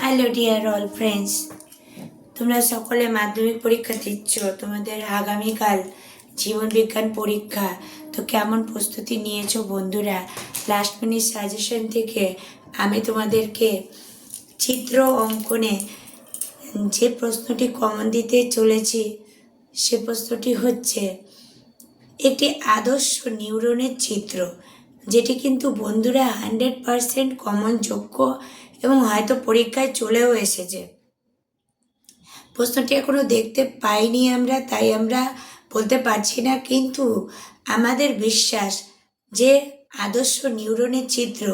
Hello dear all friends তোমরা সকলে মাধ্যমিক পরীক্ষা দিচ্ছ। তোমাদের আগামীকাল জীবন বিজ্ঞান পরীক্ষা। তো কেমন প্রস্তুতি নিয়েছো বন্ধুরা? লাস্ট মিনিট সাজেশন থেকে আমি তোমাদেরকে চিত্র অঙ্কনে যে প্রশ্নটি কমন দিতে চলেছি সে প্রশ্নটি হচ্ছে, একটি আদর্শ নিউরনের চিত্র, যেটি কিন্তু বন্ধুরা হান্ড্রেড পারসেন্ট কমন যোগ্য এবং হয়তো পরীক্ষায় চলেও এসেছে। প্রশ্নটি এখনও দেখতে পাইনি আমরা, তাই আমরা বলতে পারছি না, কিন্তু আমাদের বিশ্বাস যে আদর্শ নিউরনের চিত্র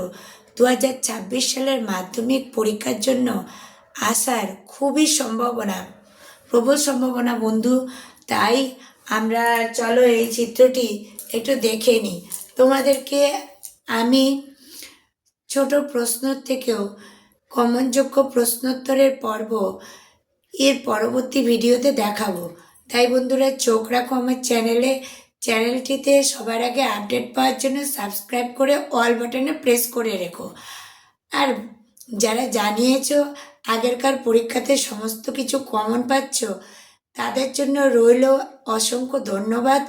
দু হাজার ছাব্বিশ সালের মাধ্যমিক পরীক্ষার জন্য আসার খুবই সম্ভাবনা, প্রবল সম্ভাবনা বন্ধু। তাই আমরা চলো এই চিত্রটি একটু দেখে নিই তোমাদেরকে আমি ছোট প্রশ্ন থেকেও কমনযোগ্য প্রশ্নোত্তরের পর্ব এর পরবর্তী ভিডিওতে দেখাবো। তাই বন্ধুরা, চোখ রাখো আমার চ্যানেলে। চ্যানেলটিতে সবার আগে আপডেট পাওয়ার জন্য সাবস্ক্রাইব করে অল বাটনে প্রেস করে রেখো। আর যারা জানিয়েছো, আগেরকার পরীক্ষাতে সমস্ত কিছু কমন পাচ্ছ তাদের জন্য রইল অসংখ্য ধন্যবাদ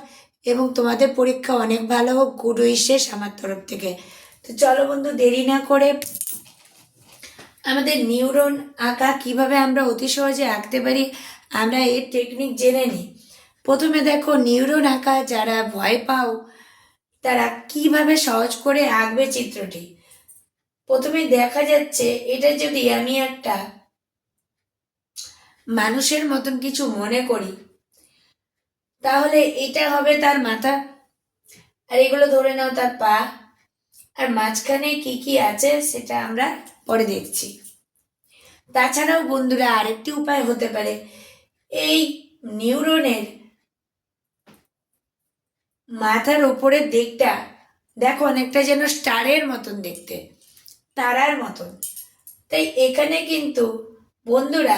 এবং তোমাদের পরীক্ষা অনেক ভালো হোক। গুড উইশেস আমার তরফ থেকে। তো চলো বন্ধু, দেরি না করে আমাদের নিউরন আঁকা কীভাবে আমরা অতি সহজে আঁকতে পারি, আমরা এর টেকনিক জেনে নিই প্রথমে দেখো, নিউরন আঁকা, যারা ভয় পাও, তারা কীভাবে সহজ করে আঁকবে চিত্রটি? প্রথমে দেখা যাচ্ছে, এটা যদি আমি একটা মানুষের মতন কিছু মনে করি, তাহলে এটা হবে তার মাথা। আর এগুলো ধরে নাও তার পা। আর মাঝখানে কি কি আছে সেটা আমরা পরে দেখছি। তাছাড়াও বন্ধুরা আরেকটি উপায় হতে পারে। এই নিউরনের মাথার ওপরের দিকটা দেখো অনেকটা যেন স্টারের মতন দেখতে, তারার মতন। তাই এখানে কিন্তু বন্ধুরা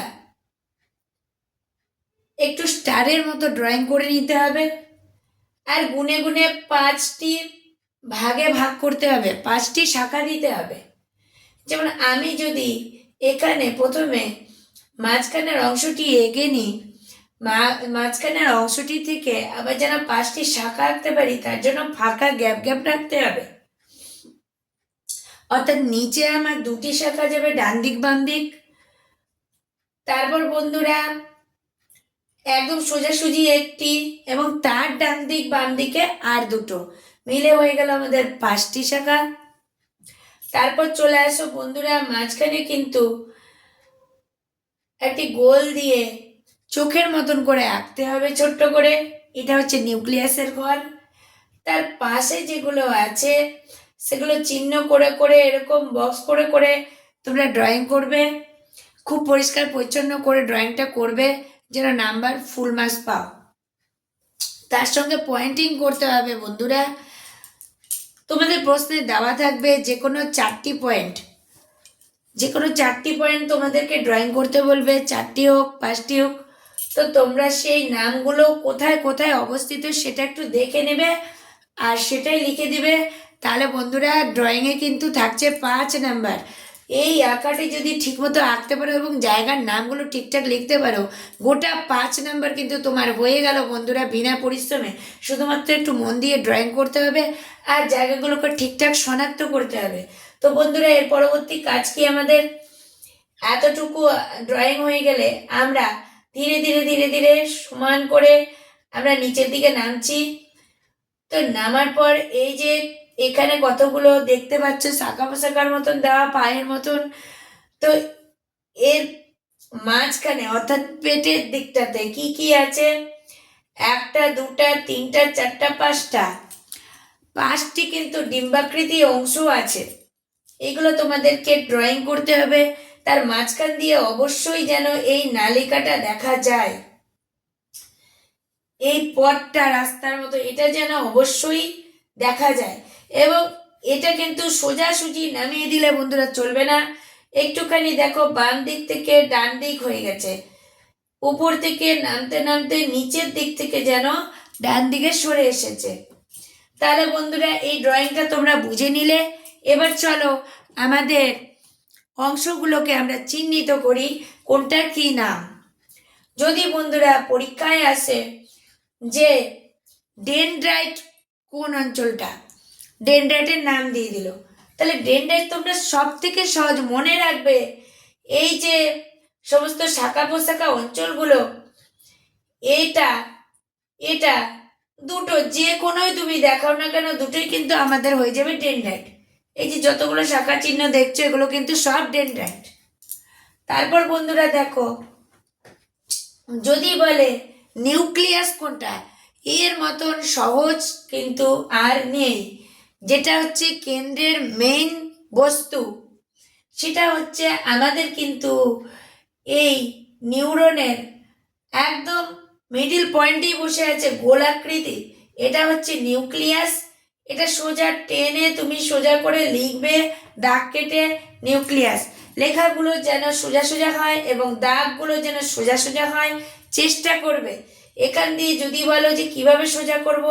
একটু স্টারের মতো ড্রয়িং করে নিতে হবে। আর গুনে গুনে পাঁচটি ভাগে ভাগ করতে হবে, পাঁচটি শাখা দিতে হবে। যেমন আমি যদি এখানে প্রথমে মাঝখানের অংশটি এঁকে নিই মাঝখানের অংশটি থেকে আবার যেন পাঁচটি শাখা আঁকতে পারি, তার জন্য ফাঁকা গ্যাপ গ্যাপ রাখতে হবে। অর্থাৎ নিচে আমার দুটি শাখা যাবে ডান দিক বাম দিক তারপর বন্ধুরা একদম সোজাসুজি একটি এবং তার ডান দিক, বাম দিকে আর দুটো। মিলে হয়ে গেল আমাদের পাঁচটি শাখা। তারপর চলে আসো বন্ধুরা, মাঝখানে কিন্তু একটি গোল দিয়ে চোখের মতন করে আঁকতে হবে, ছোট্ট করে। এটা হচ্ছে নিউক্লিয়াসের ঘর। তার পাশে যেগুলো আছে, সেগুলো চিহ্ন করে করে, এরকম বক্স করে করে তোমরা ড্রয়িং করবে। খুব পরিষ্কার পরিচ্ছন্ন করে ড্রয়িংটা করবে। যেন নাম্বার ফুল মার্কস পাও। তার সঙ্গে পয়েন্টিং করতে হবে বন্ধুরা। তোমাদের প্রশ্নে দেওয়া থাকবে যে কোনো চারটি পয়েন্ট যে কোনো চারটি পয়েন্ট তোমাদেরকে ড্রয়িং করতে বলবে। চারটি হোক, পাঁচটি হোক, তো তোমরা সেই নামগুলো কোথায় কোথায় অবস্থিত সেটা একটু দেখে নেবে আর সেটাই লিখে দিবে। তাহলে বন্ধুরা ড্রয়িংয়ে কিন্তু থাকছে পাঁচ নাম্বার এই আঁকাটি যদি ঠিকমতো আঁকতে পারো এবং জায়গার নামগুলো ঠিকঠাক লিখতে পারো, গোটা পাঁচ নাম্বার কিন্তু তোমার হয়ে গেল বন্ধুরা বিনা পরিশ্রমে। শুধুমাত্র একটু মন দিয়ে ড্রয়িং করতে হবে আর জায়গাগুলোকে ঠিকঠাক শনাক্ত করতে হবে। তো বন্ধুরা, এর পরবর্তী কাজ কি আমাদের? এতটুকু ড্রয়িং হয়ে গেলে আমরা ধীরে ধীরে ধীরে ধীরে সমান করে আমরা নিচের দিকে নামছি। তো নামার পর এই যে এখানে কতগুলো দেখতে পাচ্ছ? শাখা পোশাকার মতন দেওয়া, পায়ের মতন। তো এর মাঝখানে, অর্থাৎ পেটের দিকটাতে কি কি আছে? একটা, দুটা, তিনটা, চারটা, পাঁচটা। পাঁচটি কিন্তু ডিম্বাকৃতি অংশ আছে। এগুলো তোমাদেরকে ড্রয়িং করতে হবে। তার মাঝখান দিয়ে অবশ্যই যেন এই নালিকাটা দেখা যায়। এই পথটা রাস্তার মতো, এটা যেন অবশ্যই দেখা যায়। এবং এটা কিন্তু সোজাসুজি নামিয়ে দিলে বন্ধুরা চলবে না। একটুখানি দেখো বাম দিক থেকে ডান দিক হয়ে গেছে। উপর থেকে নামতে নামতে নিচের দিক থেকে যেন ডান দিকে সরে এসেছে। তাহলে বন্ধুরা এই ড্রয়িংটা তোমরা বুঝে নিলে। এবার চলো আমাদের অংশগুলোকে আমরা চিহ্নিত করি কোনটার কি নাম। যদি বন্ধুরা পরীক্ষায় আসে যে ডেনড্রাইট কোন অঞ্চলটা? ডেনড্রাইটের নাম দিয়ে দিল। তাহলে ডেনড্রাইট তোমরা সব থেকে সহজ মনে রাখবে এই যে সমস্ত শাখা পোশাখা অঞ্চলগুলো এইটা এটা দুটো, যে কোনোই তুমি দেখাও না কেন, দুটোই কিন্তু আমাদের হয়ে যাবে ডেনড্রাইট। এই যে যতগুলো শাখা চিহ্ন দেখছ, এগুলো কিন্তু সব ডেনড্রাইট। তারপর বন্ধুরা দেখো, যদি বলে নিউক্লিয়াস কোনটা? এর মতন সহজ কিন্তু আর নেই। যেটা হচ্ছে কেন্দ্রের মেইন বস্তু, সেটা হচ্ছে আমাদের কিন্তু এই নিউরনের একদম মিডিল পয়েন্টেই বসে আছে গোলাকৃতি। এটা হচ্ছে নিউক্লিয়াস। এটা সোজা টেনে তুমি সোজা করে লিখবে দাগ কেটে নিউক্লিয়াস। লেখাগুলো যেন সোজা সোজা হয় এবং দাগগুলো যেন সোজা সোজা হয়, চেষ্টা করবে। এখান দিয়ে যদি বলো যে কীভাবে সোজা করব,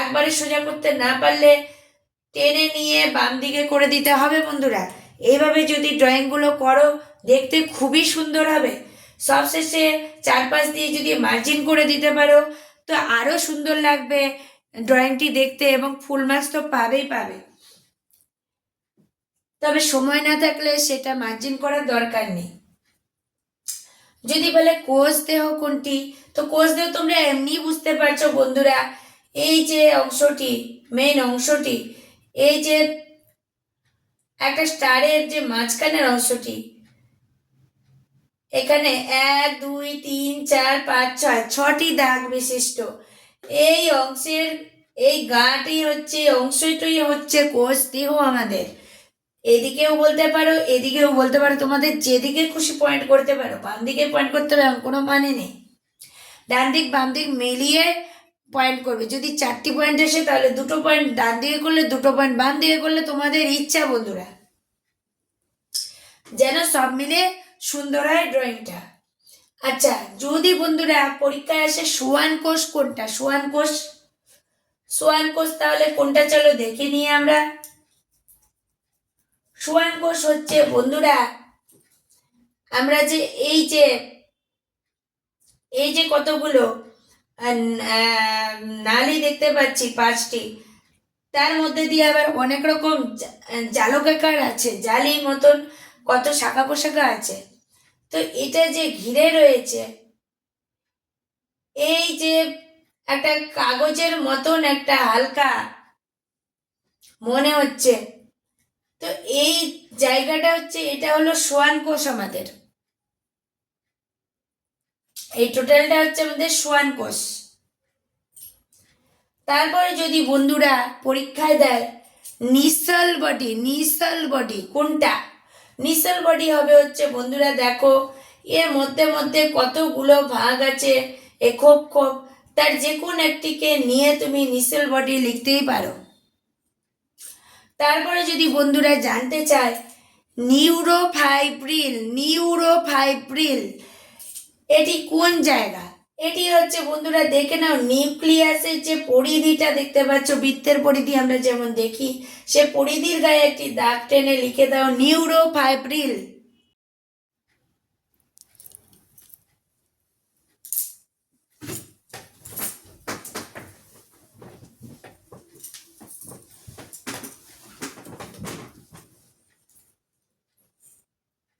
একবারে সোজা করতে না পারলে টেনে নিয়ে বাম দিকে করে দিতে হবে বন্ধুরা। এইভাবে যদি ড্রয়িংগুলো করো, দেখতে খুবই সুন্দর হবে। সবশেষে চারপাশ দিয়ে যদি মার্জিন করে দিতে পারো, তো আরও সুন্দর লাগবে ড্রয়িংটি দেখতে এবং ফুল মাছ তো পাবেই পাবে। তবে সময় না থাকলে সেটা মার্জিন করার দরকার নেই। যদি বলে কোষ দেহ কোনটি? তো কোষ দেহ তোমরা এমনি বুঝতে পারছ, বন্ধুরা। এই যে অংশটি মেন অংশটি, এই যে একটা স্টারের যে মাঝখানের অংশটি, এখানে এক, দুই, তিন, চার, পাঁচ, ছয়, ছটি দাগ বিশিষ্ট। এই অংশের, এই গাটি হচ্ছে অংশটাই হচ্ছে কোষ দেহ আমাদের। এদিকেও বলতে পারো, এদিকেও বলতে পারো, তোমাদের যেদিকে খুশি পয়েন্ট করতে পারো, বাম দিকে পয়েন্ট করতে হবে কোনো মানে নেই। ডান দিক, বাম দিক মিলিয়ে পয়েন্ট করবে। যদি চারটি পয়েন্ট আসে, তাহলে দুটো পয়েন্ট ডান দিকে করলে দুটো পয়েন্ট বাম দিকে করলে তোমাদের ইচ্ছা, বন্ধুরা। যেন সব মিলে সুন্দর হয় ড্রয়িংটা আচ্ছা যদি বন্ধুরা পরীক্ষায় আসে সোয়ান কোষ কোনটা? সোয়ান কোষ? সোয়ান কোষ তাহলে কোনটা? চলো দেখে নিয়ে আমরা। সোয়ান কোষ হচ্ছে বন্ধুরা। আমরা যে এই যে এই যে কতগুলো আহ, দেখতে পাচ্ছি পাঁচটি তার মধ্যে দিয়ে আবার অনেক রকম জালকাকার আছে জালি মতন কত শাখা পোশাখা আছে। তো এটা যে ঘিরে রয়েছে এই যে একটা কাগজের মতন একটা হালকা মনে হচ্ছে তো এই জায়গাটা হচ্ছে, এটা হলো সোয়ান কোষ আমাদের। এই টোটালটা হচ্ছে আমাদের সোয়ান কোষ। তারপরে যদি বন্ধুরা পরীক্ষায় দেয়, নিসল বডি নিসল বডি কোনটা? নিসল বডি হবে হচ্ছে, বন্ধুরা দেখো, এর মধ্যে মধ্যে কতগুলো ভাগ আছে, এ খোপ খোপ। তার যে কোন একটিকে নিয়ে তুমি নিসেল বডি লিখতেই পারো। তারপরে যদি বন্ধুরা জানতে চায়, নিউরোফাইব্রিল নিউরোফাইব্রিল, এটি কোন জায়গা? এটি হচ্ছে বন্ধুরা দেখে নাও, নিউক্লিয়াসের যে পরিধিটা দেখতে পাচ্ছ, বৃত্তের পরিধি আমরা যেমন দেখি, সে পরিধির গায়ে একটি দাগ টেনে লিখে দাও, নিউরোফাইব্রিল।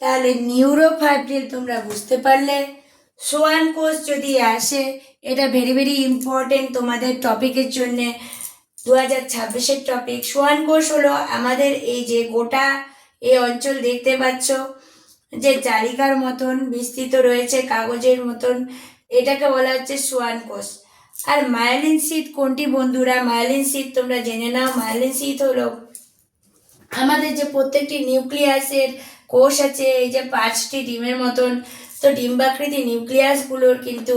তাহলে নিউরোফাইব্রিল তোমরা বুঝতে পারলে। সোয়ান কোষ যদি আসে, এটা ভেরি ভেরি ইম্পর্টেন্ট তোমাদের টপিকের জন্যে। দু হাজার ছাব্বিশের টপিক সোয়ান কোষ হলো আমাদের এই যে গোটা এই অঞ্চল দেখতে পাচ্ছ, যে জালিকার মতন বিস্তৃত রয়েছে, কাগজের মতন, এটাকে বলা হচ্ছে সোয়ান কোষ। আর মায়ালিন শীত কোনটি বন্ধুরা? মায়ালিন শীত তোমরা জেনে নাও। মায়ালিন শীত হলো আমাদের যে প্রত্যেকটি নিউক্লিয়াসের কোষ আছে, এই যে পাঁচটি ডিমের মতন, তো ডিম্বাকৃতি নিউক্লিয়াসগুলোর কিন্তু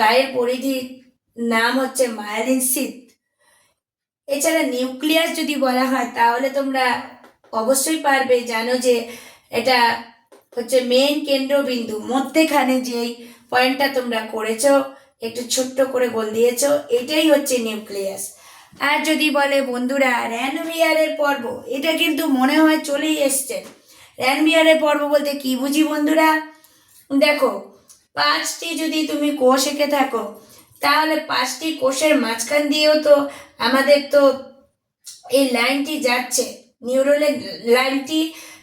গায়ের পরিধি নাম হচ্ছে মায়ালিন শীত এছাড়া নিউক্লিয়াস যদি বলা হয়, তাহলে তোমরা অবশ্যই পারবে, জানো যে এটা হচ্ছে মেন কেন্দ্রবিন্দু। মধ্যেখানে যেই পয়েন্টটা তোমরা করেছ, একটু ছোট্ট করে গোল দিয়েছ, এটাই হচ্ছে নিউক্লিয়াস। আর যদি বলে, বন্ধুরা র্যানভিয়ারের পর্ব, এটা কিন্তু মনে হয় চলেই এসছে। র্যানভিয়ারের পর্ব বলতে কি বুঝি বন্ধুরা? দেখো, পাঁচটি যদি তুমি কোষ এঁকে থাকো, তাহলে পাঁচটি কোষের মাঝখান দিয়েও তো আমাদের তো এই লাইনটি যাচ্ছে নিউরোলের লাইনটি,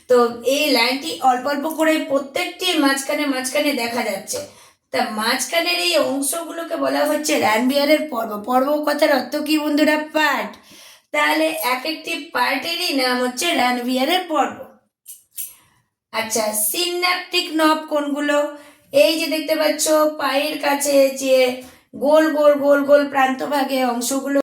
তো এই লাইনটি অল্প অল্প করে প্রত্যেকটির মাঝখানে মাঝখানে দেখা যাচ্ছে। তা মাঝখানের এই অংশগুলোকে বলা হচ্ছে রানবিয়ারের পর্ব। পর্ব কথার অর্থ কি বন্ধুরা? পার্ট তাহলে এক একটি পার্টেরই নাম হচ্ছে রানবিয়ারের পর্ব। আচ্ছা সিনাপটিক নব কোনগুলো? এই যে দেখতে পাচ্ছ, পায়ের কাছে যে গোল গোল গোল গোল প্রান্তভাগে অংশগুলো